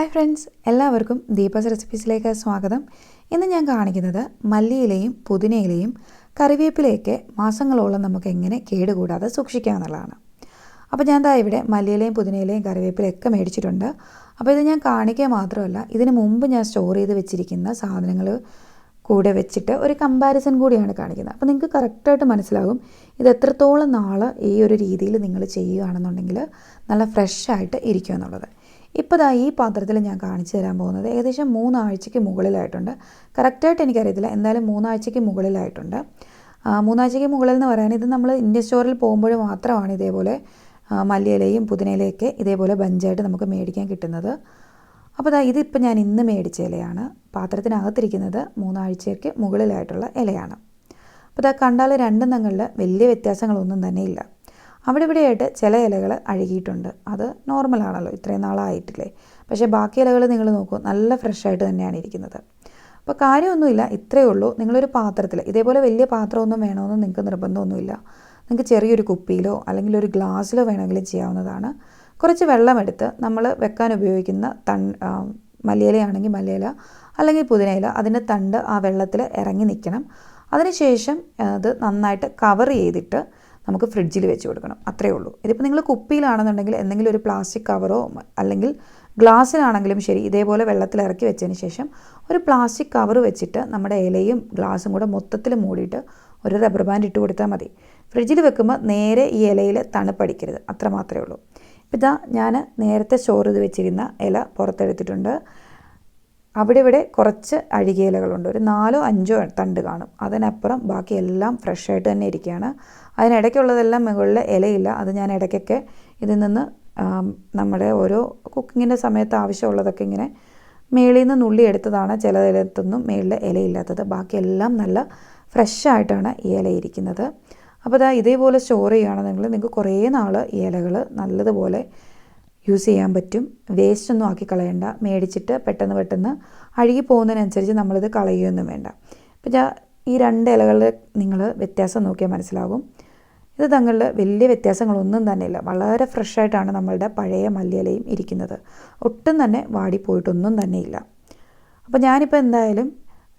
Hi friends എല്ലാവർക്കും ദീപസ് റെസിപ്പീസിലേക്ക് സ്വാഗതം. ഇന്ന് ഞാൻ കാണിക്കുന്നത് മല്ലിയിലയും പുതിനയിലയും കറിവേപ്പിലയൊക്കെ മാസങ്ങളോളം നമുക്ക് എങ്ങനെ കേടുകൂടാതെ സൂക്ഷിക്കാം എന്നുള്ളതാണ്. അപ്പോൾ ഞാൻ ദാ ഇവിടെ മല്ലിയിലയും പുതിനയിലയും കറിവേപ്പിലയൊക്കെ മേടിച്ചിട്ടുണ്ട്. അപ്പോൾ ഇത് ഞാൻ കാണിക്കുക മാത്രമല്ല ഇതിന് മുമ്പ് ഞാൻ സ്റ്റോർ ചെയ്ത് വെച്ചിരിക്കുന്ന സാധനങ്ങൾ കൂടെ വെച്ചിട്ട് ഒരു കമ്പാരിസൺ കൂടിയാണ് കാണിക്കുന്നത്. അപ്പോൾ നിങ്ങൾക്ക് കറക്റ്റായിട്ട് മനസ്സിലാകും ഇത് എത്രത്തോളം നാൾ ഈ ഒരു രീതിയിൽ നിങ്ങൾ ചെയ്യുകയാണെന്നുണ്ടെങ്കിൽ നല്ല ഫ്രഷ് ആയിട്ട് ഇരിക്കും എന്നുള്ളത്. ഇപ്പോൾ ദാ ഈ പാത്രത്തിൽ ഞാൻ കാണിച്ചു തരാൻ പോകുന്നത് ഏകദേശം മൂന്നാഴ്ചയ്ക്ക് മുകളിലായിട്ടുണ്ട്. കറക്റ്റായിട്ട് എനിക്കറിയത്തില്ല. എന്തായാലും മൂന്നാഴ്ചയ്ക്ക് മുകളിലായിട്ടുണ്ട്. മൂന്നാഴ്ചയ്ക്ക് മുകളിൽ എന്ന് പറയാൻ ഇത് നമ്മൾ ഇന്ത്യൻ സ്റ്റോറിൽ പോകുമ്പോൾ മാത്രമാണ് ഇതേപോലെ മല്ലിയിലയും പുതിനയിലയൊക്കെ ഇതേപോലെ ബഞ്ചായിട്ട് നമുക്ക് മേടിക്കാൻ കിട്ടുന്നത്. അപ്പോൾ ദാ ഇതിപ്പോൾ ഞാൻ ഇന്ന് മേടിച്ച ഇലയാണ്. പാത്രത്തിനകത്തിരിക്കുന്നത് മൂന്നാഴ്ചയ്ക്ക് മുകളിലായിട്ടുള്ള ഇലയാണ്. അപ്പോൾ ഇതാ കണ്ടാൽ രണ്ടും തങ്ങളിൽ വലിയ വ്യത്യാസങ്ങളൊന്നും തന്നെ ഇല്ല. അവിടെ ഇവിടെയായിട്ട് ചില ഇലകൾ അഴുകിയിട്ടുണ്ട്. അത് നോർമലാണല്ലോ ഇത്രയും നാളായിട്ടില്ലേ. പക്ഷേ ബാക്കി ഇലകൾ നിങ്ങൾ നോക്കൂ നല്ല ഫ്രഷായിട്ട് തന്നെയാണ് ഇരിക്കുന്നത്. അപ്പോൾ കാര്യമൊന്നുമില്ല ഇത്രയേ ഉള്ളൂ. നിങ്ങളൊരു പാത്രത്തിൽ ഇതേപോലെ വലിയ പാത്രമൊന്നും വേണമെന്ന് നിങ്ങൾക്ക് നിർബന്ധമൊന്നുമില്ല. നിങ്ങൾക്ക് ചെറിയൊരു കുപ്പിയിലോ അല്ലെങ്കിൽ ഒരു ഗ്ലാസ്സിലോ വേണമെങ്കിലും ചെയ്യാവുന്നതാണ്. കുറച്ച് വെള്ളമെടുത്ത് നമ്മൾ വെക്കാൻ ഉപയോഗിക്കുന്ന തൺ മലയിലയാണെങ്കിൽ മലയില അല്ലെങ്കിൽ പുതിനയില അതിന്റെ തണ്ട് ആ വെള്ളത്തിൽ ഇറങ്ങി നിൽക്കണം. അതിനുശേഷം അത് നന്നായിട്ട് കവർ ചെയ്തിട്ട് നമുക്ക് ഫ്രിഡ്ജിൽ വെച്ച് കൊടുക്കണം. അത്രയേ ഉള്ളൂ. ഇതിപ്പോൾ നിങ്ങൾ കുപ്പിയിലാണെന്നുണ്ടെങ്കിൽ എന്തെങ്കിലും ഒരു പ്ലാസ്റ്റിക് കവറോ അല്ലെങ്കിൽ ഗ്ലാസ്സിലാണെങ്കിലും ശരി ഇതേപോലെ വെള്ളത്തിൽ ഇറക്കി വെച്ചതിന് ശേഷം ഒരു പ്ലാസ്റ്റിക് കവർ വെച്ചിട്ട് നമ്മുടെ ഇലയും ഗ്ലാസും കൂടെ മൊത്തത്തിൽ മൂടിയിട്ട് ഒരു റബ്ബർ ബാൻഡ് ഇട്ട് കൊടുത്താൽ മതി. ഫ്രിഡ്ജിൽ വെക്കുമ്പോൾ നേരെ ഈ ഇലയിൽ തണുപ്പടിക്കരുത്. അത്ര മാത്രമേ ഉള്ളൂ. ഇപ്പം ഇതാ ഞാൻ നേരത്തെ സ്റ്റോർ ചെയ്ത് വെച്ചിരുന്ന ഇല പുറത്തെടുത്തിട്ടുണ്ട്. അവിടെ ഇവിടെ കുറച്ച് അഴുകിയിലകളുണ്ട്. ഒരു നാലോ അഞ്ചോ തണ്ട് കാണും. അതിനപ്പുറം ബാക്കി എല്ലാം ഫ്രഷായിട്ട് തന്നെ ഇരിക്കുകയാണ്. അതിനിടയ്ക്കുള്ളതെല്ലാം മുകളിൽ ഇലയില്ല. അത് ഞാൻ ഇടയ്ക്കൊക്കെ ഇതിൽ നിന്ന് നമ്മുടെ ഓരോ കുക്കിങ്ങിന്റെ സമയത്ത് ആവശ്യമുള്ളതൊക്കെ ഇങ്ങനെ മേളിൽ നിന്ന് നുള്ളി എടുത്തതാണ് ചിലതിലത്തൊന്നും മേളിൽ ഇലയില്ലാത്തത്. ബാക്കിയെല്ലാം നല്ല ഫ്രഷായിട്ടാണ് ഈ ഇല ഇരിക്കുന്നത്. അപ്പോൾ ഇതാ ഇതേപോലെ സ്റ്റോർ ചെയ്യുകയാണെന്നുണ്ടെങ്കിൽ നിങ്ങൾക്ക് കുറേ നാൾ ഈ ഇലകൾ നല്ലതുപോലെ യൂസ് ചെയ്യാൻ പറ്റും. വേസ്റ്റ് ഒന്നും ആക്കി കളയണ്ട മേടിച്ചിട്ട് പെട്ടെന്ന് പെട്ടെന്ന് അഴുകി പോകുന്നതിനനുസരിച്ച് നമ്മളിത് കളയുകയൊന്നും വേണ്ട. ഇപ്പം ഞാൻ ഈ രണ്ട് ഇലകളിൽ നിങ്ങൾ വ്യത്യാസം നോക്കിയാൽ മനസ്സിലാകും. ഇത് തങ്ങളിൽ വലിയ വ്യത്യാസങ്ങളൊന്നും തന്നെ ഇല്ല വളരെ ഫ്രഷായിട്ടാണ് നമ്മളുടെ പഴയ മല്ലിയിലയും ഇരിക്കുന്നത്. ഒട്ടും തന്നെ വാടിപ്പോയിട്ടൊന്നും തന്നെ ഇല്ല അപ്പോൾ ഞാനിപ്പോൾ എന്തായാലും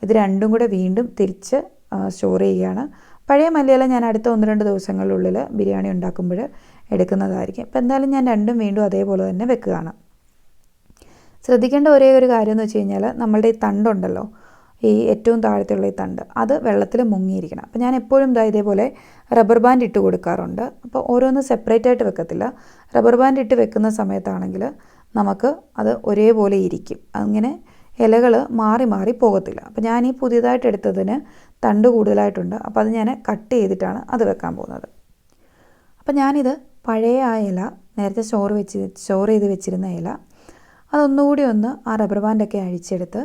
ഇത് രണ്ടും കൂടെ വീണ്ടും തിരിച്ച് സ്റ്റോർ ചെയ്യുകയാണ്. പഴയ മല്ലിയില ഞാൻ അടുത്ത ഒന്ന് രണ്ട് ദിവസങ്ങളിലുള്ളിൽ ബിരിയാണി ഉണ്ടാക്കുമ്പോൾ എടുക്കുന്നതായിരിക്കും. ഇപ്പം എന്തായാലും ഞാൻ രണ്ടും വീണ്ടും അതേപോലെ തന്നെ വെക്കുകയാണ്. ശ്രദ്ധിക്കേണ്ട ഒരേ ഒരു കാര്യം എന്ന് വെച്ച് കഴിഞ്ഞാൽ നമ്മളുടെ ഈ തണ്ടുണ്ടല്ലോ ഈ ഏറ്റവും താഴത്തുള്ള ഈ തണ്ട് അത് വെള്ളത്തിൽ മുങ്ങിയിരിക്കണം. അപ്പോൾ ഞാൻ എപ്പോഴും ഇതാ ഇതേപോലെ റബ്ബർ ബാൻഡ് ഇട്ട് കൊടുക്കാറുണ്ട്. അപ്പോൾ ഓരോന്ന് സെപ്പറേറ്റ് ആയിട്ട് വെക്കത്തില്ല. റബ്ബർ ബാൻഡ് ഇട്ട് വെക്കുന്ന സമയത്താണെങ്കിൽ നമുക്ക് അത് ഒരേപോലെ ഇരിക്കും. അങ്ങനെ ഇലകൾ മാറി മാറി പോകത്തില്ല. അപ്പോൾ ഞാൻ ഈ പുതിയതായിട്ട് എടുത്തതിന് തണ്ട് കൂടുതലായിട്ടുണ്ട്. അപ്പോൾ അത് ഞാൻ കട്ട് ചെയ്തിട്ടാണ് അത് വെക്കാൻ പോകുന്നത്. അപ്പോൾ ഞാനിത് പഴയ ആ ഇല നേരത്തെ സ്റ്റോർ വെച്ച് സ്റ്റോർ ചെയ്ത് വെച്ചിരുന്ന ഇല അതൊന്നുകൂടി ഒന്ന് ആ റബ്ബർ ബാൻഡൊക്കെ അഴിച്ചെടുത്ത്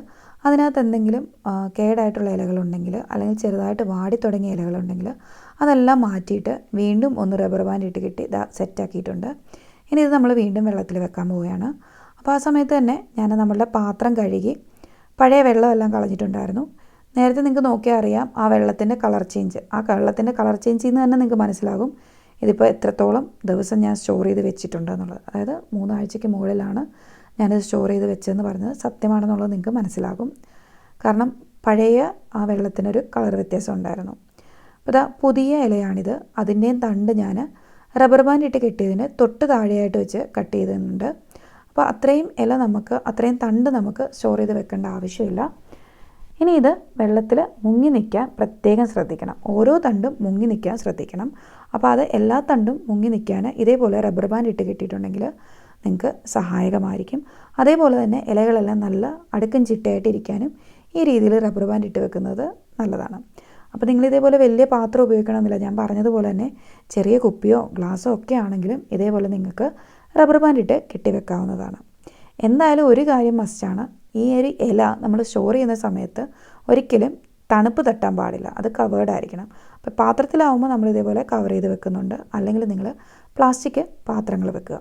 അതിനകത്ത് എന്തെങ്കിലും കേടായിട്ടുള്ള ഇലകളുണ്ടെങ്കിൽ അല്ലെങ്കിൽ ചെറുതായിട്ട് വാടി തുടങ്ങിയ ഇലകളുണ്ടെങ്കിൽ അതെല്ലാം മാറ്റിയിട്ട് വീണ്ടും ഒന്ന് റബ്ബർ ബാൻഡ് ഇട്ട് കിട്ടി ഇതാ സെറ്റാക്കിയിട്ടുണ്ട് ഇനി ഇത് നമ്മൾ വീണ്ടും വെള്ളത്തിൽ വെക്കാൻ പോവുകയാണ്. അപ്പോൾ ആ സമയത്ത് തന്നെ ഞാൻ നമ്മളുടെ പാത്രം കഴുകി പഴയ വെള്ളമെല്ലാം കളഞ്ഞിട്ടുണ്ടായിരുന്നു. നേരത്തെ നിങ്ങൾക്ക് നോക്കിയാൽ അറിയാം ആ വെള്ളത്തിന്റെ കളർ ചേഞ്ച്. ആ വെള്ളത്തിന്റെ കളർ ചേഞ്ചിൽ നിന്ന് തന്നെ നിങ്ങൾക്ക് മനസ്സിലാകും. ഇതിപ്പോൾ എത്രത്തോളം ദിവസം ഞാൻ സ്റ്റോർ ചെയ്ത് വെച്ചിട്ടുണ്ട് എന്നുള്ളത്. അതായത് മൂന്നാഴ്ചയ്ക്ക് മുകളിലാണ് ഞാനിത് സ്റ്റോർ ചെയ്ത് വെച്ചതെന്ന് പറഞ്ഞത്. സത്യമാണെന്നുള്ളത് നിങ്ങൾക്ക് മനസ്സിലാകും. കാരണം പഴയ ആ വെള്ളത്തിനൊരു കളർ വ്യത്യാസം ഉണ്ടായിരുന്നു. അപ്പോൾ ഇതാ പുതിയ ഇലയാണിത്. അതിന്റെയും തണ്ട് ഞാൻ റബ്ബർ ബാൻഡ് ഇട്ട് കെട്ടിയതിന് തൊട്ട് താഴെയായിട്ട് വെച്ച് കട്ട് ചെയ്തിട്ടുണ്ട്. അപ്പോൾ അത്രയും ഇല നമുക്ക് അത്രയും തണ്ട് നമുക്ക് സ്റ്റോർ ചെയ്ത് വെക്കേണ്ട ആവശ്യമില്ല. ഇനി ഇത് വെള്ളത്തിൽ മുങ്ങി നിൽക്കാൻ പ്രത്യേകം ശ്രദ്ധിക്കണം. ഓരോ തണ്ടും മുങ്ങി നിൽക്കാൻ ശ്രദ്ധിക്കണം. അപ്പോൾ അത് എല്ലാ തണ്ടും മുങ്ങി നിൽക്കാൻ ഇതേപോലെ റബ്ബർ ബാൻഡ് ഇട്ട് കെട്ടിയിട്ടുണ്ടെങ്കിൽ നിങ്ങൾക്ക് സഹായകമായിരിക്കും. അതേപോലെ തന്നെ ഇലകളെല്ലാം നല്ല അടുക്കും ചിട്ടയായിട്ടിരിക്കാനും ഈ രീതിയിൽ റബ്ബർ ബാൻഡ് ഇട്ട് വെക്കുന്നത് നല്ലതാണ്. അപ്പോൾ നിങ്ങൾ ഇതേപോലെ വലിയ പാത്രം ഉപയോഗിക്കണമെന്നില്ല. ഞാൻ പറഞ്ഞതുപോലെ തന്നെ ചെറിയ കുപ്പിയോ ഗ്ലാസ്സോ ഒക്കെ ആണെങ്കിലും ഇതേപോലെ നിങ്ങൾക്ക് റബ്ബർ ബാൻഡ് ഇട്ട് കെട്ടിവെക്കാവുന്നതാണ്. എന്തായാലും ഒരു കാര്യം മസ്റ്റാണ് ഈ ഒരു ഇല നമ്മൾ സ്റ്റോർ ചെയ്യുന്ന സമയത്ത് ഒരിക്കലും തണുപ്പ് തട്ടാൻ പാടില്ല. അത് കവേർഡ് ആയിരിക്കണം. അപ്പോൾ പാത്രത്തിലാവുമ്പോൾ നമ്മൾ ഇതേപോലെ കവർ ചെയ്ത് വെക്കുന്നുണ്ട്. അല്ലെങ്കിൽ നിങ്ങൾ പ്ലാസ്റ്റിക് പാത്രങ്ങൾ വെക്കുക.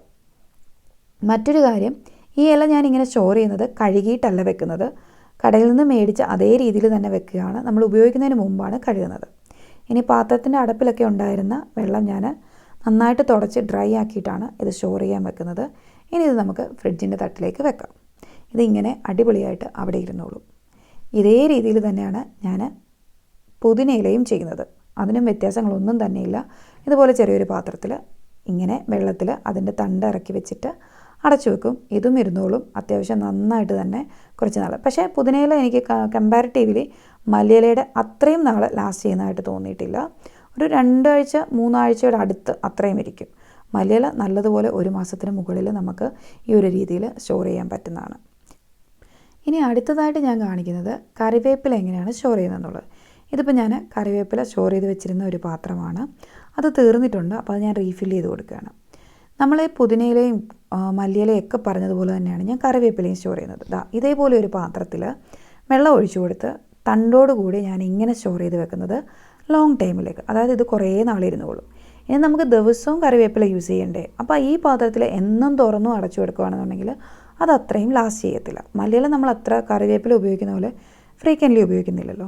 മറ്റൊരു കാര്യം ഈ ഇല ഞാൻ ഇങ്ങനെ സ്റ്റോർ ചെയ്യുന്നത് കഴുകിയിട്ടല്ല വെക്കുന്നത്. കടയിൽ നിന്ന് മേടിച്ച അതേ രീതിയിൽ തന്നെ വെക്കുകയാണ്. നമ്മൾ ഉപയോഗിക്കുന്നതിന് മുമ്പാണ് കഴുകുന്നത്. ഇനി പാത്രത്തിന്റെ അടപ്പിലൊക്കെ ഉണ്ടായിരുന്ന വെള്ളം ഞാൻ നന്നായിട്ട് തുടച്ച് ഡ്രൈ ആക്കിയിട്ടാണ് ഇത് സ്റ്റോർ ചെയ്യാൻ വെക്കുന്നത്. ഇനി ഇത് നമുക്ക് ഫ്രിഡ്ജിന്റെ തട്ടിലേക്ക് വെക്കാം. ഇതിങ്ങനെ അടിപൊളിയായിട്ട് അവിടെ ഇരുന്നോളും. ഇതേ രീതിയിൽ തന്നെയാണ് ഞാൻ പുതിനയിലയും ചെയ്യുന്നത്. അതിനും വ്യത്യാസങ്ങളൊന്നും തന്നെയില്ല. ഇതുപോലെ ചെറിയൊരു പാത്രത്തിൽ ഇങ്ങനെ വെള്ളത്തിൽ അതിന്റെ തണ്ട് ഇറക്കി വെച്ചിട്ട് അടച്ചു വെക്കും. ഇതും ഇരുന്നോളും. അത്യാവശ്യം നന്നായിട്ട് തന്നെ കുറച്ച് നാൾ. പക്ഷേ പുതിനയില എനിക്ക് കമ്പാരിറ്റീവ്ലി മല്ലിയിലയുടെ അത്രയും നാൾ ലാസ്റ്റ് ചെയ്യുന്നതായിട്ട് തോന്നിയിട്ടില്ല. ഒരു രണ്ടാഴ്ച മൂന്നാഴ്ചയുടെ അടുത്ത് അത്രയും ഇരിക്കും. മല്ലിയില നല്ലതുപോലെ ഒരു മാസത്തിന് മുകളിൽ നമുക്ക് ഈ ഒരു രീതിയിൽ സ്റ്റോർ ചെയ്യാൻ പറ്റുന്നതാണ്. ഇനി അടുത്തതായിട്ട് ഞാൻ കാണിക്കുന്നത് കറിവേപ്പില എങ്ങനെയാണ് സ്റ്റോർ ചെയ്യുന്നതെന്നുള്ളത്. ഇതിപ്പോൾ ഞാൻ കറിവേപ്പില സ്റ്റോർ ചെയ്ത് വെച്ചിരുന്ന ഒരു പാത്രമാണ്. അത് തീർന്നിട്ടുണ്ട്. അപ്പോൾ അത് ഞാൻ റീഫിൽ ചെയ്ത് കൊടുക്കുകയാണ്. നമ്മൾ പുതിനയിലയും മല്ലിയിലയും ഒക്കെ പറഞ്ഞതുപോലെ തന്നെയാണ് ഞാൻ കറിവേപ്പിലയും സ്റ്റോർ ചെയ്യുന്നത്. ദാ ഇതേപോലെ ഒരു പാത്രത്തിൽ വെള്ളം ഒഴിച്ചു കൊടുത്ത് തണ്ടോടുകൂടി ഞാൻ ഇങ്ങനെ സ്റ്റോർ ചെയ്ത് വെക്കുന്നത് ലോങ് ടൈമിലേക്ക് അതായത് ഇത് കുറേ നാളിരുന്നോളും ഇനി നമുക്ക് ദിവസവും കറിവേപ്പില യൂസ് ചെയ്യണ്ടേ? അപ്പോൾ ഈ പാത്രത്തിൽ എന്നും തുറന്നും അടച്ചു കൊടുക്കുകയാണെന്നുണ്ടെങ്കിൽ അത് അത്രയും ലാസ്റ്റ് ചെയ്യത്തില്ല. മലയാളം നമ്മൾ അത്ര കറിവേപ്പില ഉപയോഗിക്കുന്ന പോലെ ഫ്രീക്വന്റ്ലി ഉപയോഗിക്കുന്നില്ലല്ലോ.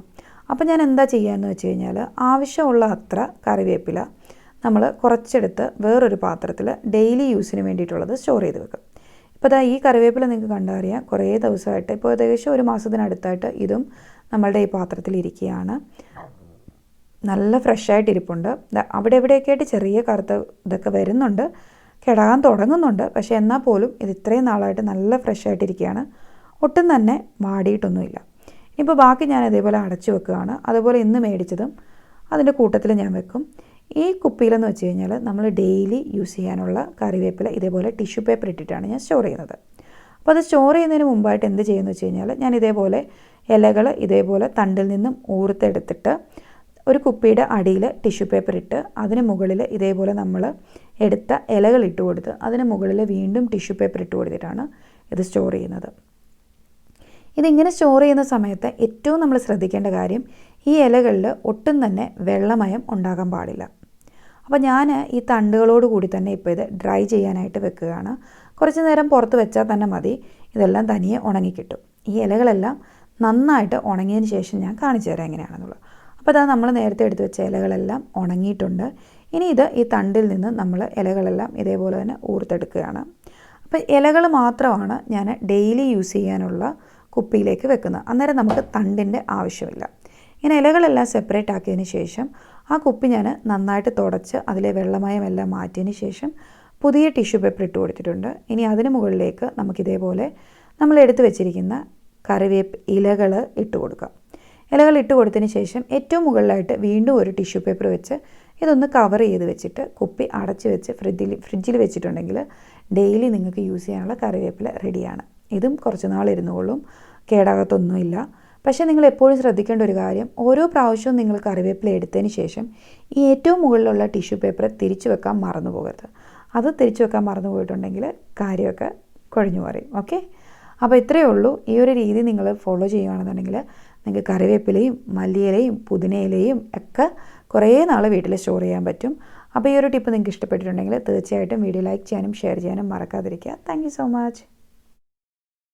അപ്പോൾ ഞാൻ എന്താ ചെയ്യാന്ന് വെച്ച് കഴിഞ്ഞാൽ ആവശ്യമുള്ള അത്ര കറിവേപ്പില നമ്മൾ കുറച്ചെടുത്ത് വേറൊരു പാത്രത്തിൽ ഡെയിലി യൂസിന് വേണ്ടിയിട്ടുള്ളത് സ്റ്റോർ ചെയ്ത് വെക്കും. ഇപ്പോൾ ഇതാ ഈ കറിവേപ്പില നിങ്ങൾക്ക് കണ്ടറിയാം കുറേ ദിവസമായിട്ട് ഇപ്പോൾ ഏകദേശം ഒരു മാസത്തിനടുത്തായിട്ട് ഇതും നമ്മളുടെ ഈ പാത്രത്തിൽ ഇരിക്കുകയാണ്. നല്ല ഫ്രഷായിട്ട് ഇരിപ്പുണ്ട്. അവിടെ എവിടെയൊക്കെ ആയിട്ട് ചെറിയ കറുത്ത ഇതൊക്കെ വരുന്നുണ്ട്. കിടാൻ തുടങ്ങുന്നുണ്ട്. പക്ഷേ എന്നാൽ പോലും ഇത് ഇത്രയും നാളായിട്ട് നല്ല ഫ്രഷായിട്ടിരിക്കുകയാണ് ഒട്ടും തന്നെ വാടിയിട്ടൊന്നുമില്ല. ഇപ്പോൾ ബാക്കി ഞാൻ ഇതേപോലെ അടച്ചു വെക്കുകയാണ്. അതുപോലെ ഇന്ന് മേടിച്ചതും അതിന്റെ കൂട്ടത്തിൽ ഞാൻ വെക്കും. ഈ കുപ്പിയിലെന്ന് വെച്ച് കഴിഞ്ഞാൽ നമ്മൾ ഡെയിലി യൂസ് ചെയ്യാനുള്ള കറിവേപ്പില ഇതേപോലെ ടിഷ്യൂ പേപ്പർ ഇട്ടിട്ടാണ് ഞാൻ സ്റ്റോർ ചെയ്യുന്നത്. അപ്പോൾ അത് സ്റ്റോർ ചെയ്യുന്നതിന് മുമ്പായിട്ട് എന്ത് ചെയ്യുമെന്ന് വെച്ച് കഴിഞ്ഞാൽ ഞാൻ ഇതേപോലെ ഇലകൾ ഇതേപോലെ തണ്ടിൽ നിന്നും ഊർത്തെടുത്തിട്ട് ഒരു കുപ്പിയുടെ അടിയിൽ ടിഷ്യൂ പേപ്പർ ഇട്ട് അതിന് മുകളിൽ ഇതേപോലെ നമ്മൾ എടുത്ത ഇലകൾ ഇട്ട് കൊടുത്ത് അതിന് മുകളിൽ വീണ്ടും ടിഷ്യൂ പേപ്പർ ഇട്ട് കൊടുത്തിട്ടാണ് ഇത് സ്റ്റോർ ചെയ്യുന്നത്. ഇതിങ്ങനെ സ്റ്റോർ ചെയ്യുന്ന സമയത്ത് ഏറ്റവും നമ്മൾ ശ്രദ്ധിക്കേണ്ട കാര്യം ഈ ഇലകളിൽ ഒട്ടും തന്നെ വെള്ളമയം ഉണ്ടാകാൻ പാടില്ല. അപ്പോൾ ഞാൻ ഈ തണ്ടുകളോട് കൂടി തന്നെ ഇപ്പോൾ ഇത് ഡ്രൈ ചെയ്യാനായിട്ട് വെക്കുകയാണ്. കുറച്ച് നേരം പുറത്ത് വെച്ചാൽ തന്നെ മതി. ഇതെല്ലാം തനിയെ ഉണങ്ങിക്കിട്ടും. ഈ ഇലകളെല്ലാം നന്നായിട്ട് ഉണങ്ങിയതിന് ശേഷം ഞാൻ കാണിച്ചു തരാം എങ്ങനെയാണെന്നുള്ളത്. അപ്പോൾ അതാ നമ്മൾ നേരത്തെ എടുത്തു വെച്ച ഇലകളെല്ലാം ഉണങ്ങിയിട്ടുണ്ട്. ഇനി ഇത് ഈ തണ്ടിൽ നിന്ന് നമ്മൾ ഇലകളെല്ലാം ഇതേപോലെ തന്നെ ഊർത്തെടുക്കുകയാണ്. അപ്പോൾ ഇലകൾ മാത്രമാണ് ഞാൻ ഡെയിലി യൂസ് ചെയ്യാനുള്ള കുപ്പിയിലേക്ക് വെക്കുന്നത്. അന്നേരം നമുക്ക് തണ്ടിന്റെ ആവശ്യമില്ല. ഇങ്ങനെ ഇലകളെല്ലാം സെപ്പറേറ്റ് ആക്കിയതിന് ശേഷം ആ കുപ്പി ഞാൻ നന്നായിട്ട് തുടച്ച് അതിലെ വെള്ളമയം എല്ലാം മാറ്റിയതിന് ശേഷം പുതിയ ടിഷ്യൂ പേപ്പർ ഇട്ട് കൊടുത്തിട്ടുണ്ട്. ഇനി അതിന് മുകളിലേക്ക് നമുക്കിതേപോലെ നമ്മൾ എടുത്തു വെച്ചിരിക്കുന്ന കറിവേപ്പ് ഇലകൾ ഇട്ട് കൊടുക്കാം. ഇലകൾ ഇട്ട് കൊടുത്തതിന് ശേഷം ഏറ്റവും മുകളിലായിട്ട് വീണ്ടും ഒരു ടിഷ്യൂ പേപ്പർ വെച്ച് ഇതൊന്ന് കവർ ചെയ്ത് വെച്ചിട്ട് കുപ്പി അടച്ച് വെച്ച് ഫ്രിഡ്ജിൽ ഫ്രിഡ്ജിൽ വെച്ചിട്ടുണ്ടെങ്കിൽ ഡെയിലി നിങ്ങൾക്ക് യൂസ് ചെയ്യാനുള്ള കറിവേപ്പില റെഡിയാണ് ഇതും കുറച്ച് നാൾ ഇരുന്നുകൊള്ളും. കേടാകത്തൊന്നുമില്ല. പക്ഷേ നിങ്ങൾ എപ്പോഴും ശ്രദ്ധിക്കേണ്ട ഒരു കാര്യം ഓരോ പ്രാവശ്യവും നിങ്ങൾ കറിവേപ്പില എടുത്തതിന് ശേഷം ഈ ഏറ്റവും മുകളിലുള്ള ടിഷ്യൂ പേപ്പർ തിരിച്ചു വെക്കാൻ മറന്നു പോകരുത്. അത് തിരിച്ചു വെക്കാൻ മറന്നു പോയിട്ടുണ്ടെങ്കിൽ കാര്യമൊക്കെ കുഴഞ്ഞു പറയും ഓക്കെ അപ്പോൾ ഇത്രയേ ഉള്ളൂ. ഈ ഒരു രീതി നിങ്ങൾ ഫോളോ ചെയ്യുകയാണെന്നുണ്ടെങ്കിൽ നിങ്ങൾക്ക് കറിവേപ്പിലയും മല്ലിയിലയും പുതിനയിലയും ഒക്കെ കുറേ നാൾ വീട്ടിൽ സ്റ്റോർ ചെയ്യാൻ പറ്റും. അപ്പോൾ ഈ ഒരു ടിപ്പ് നിങ്ങൾക്ക് ഇഷ്ടപ്പെട്ടിട്ടുണ്ടെങ്കിൽ തീർച്ചയായിട്ടും വീഡിയോ ലൈക്ക് ചെയ്യാനും ഷെയർ ചെയ്യാനും മറക്കാതിരിക്കുക. Thank so much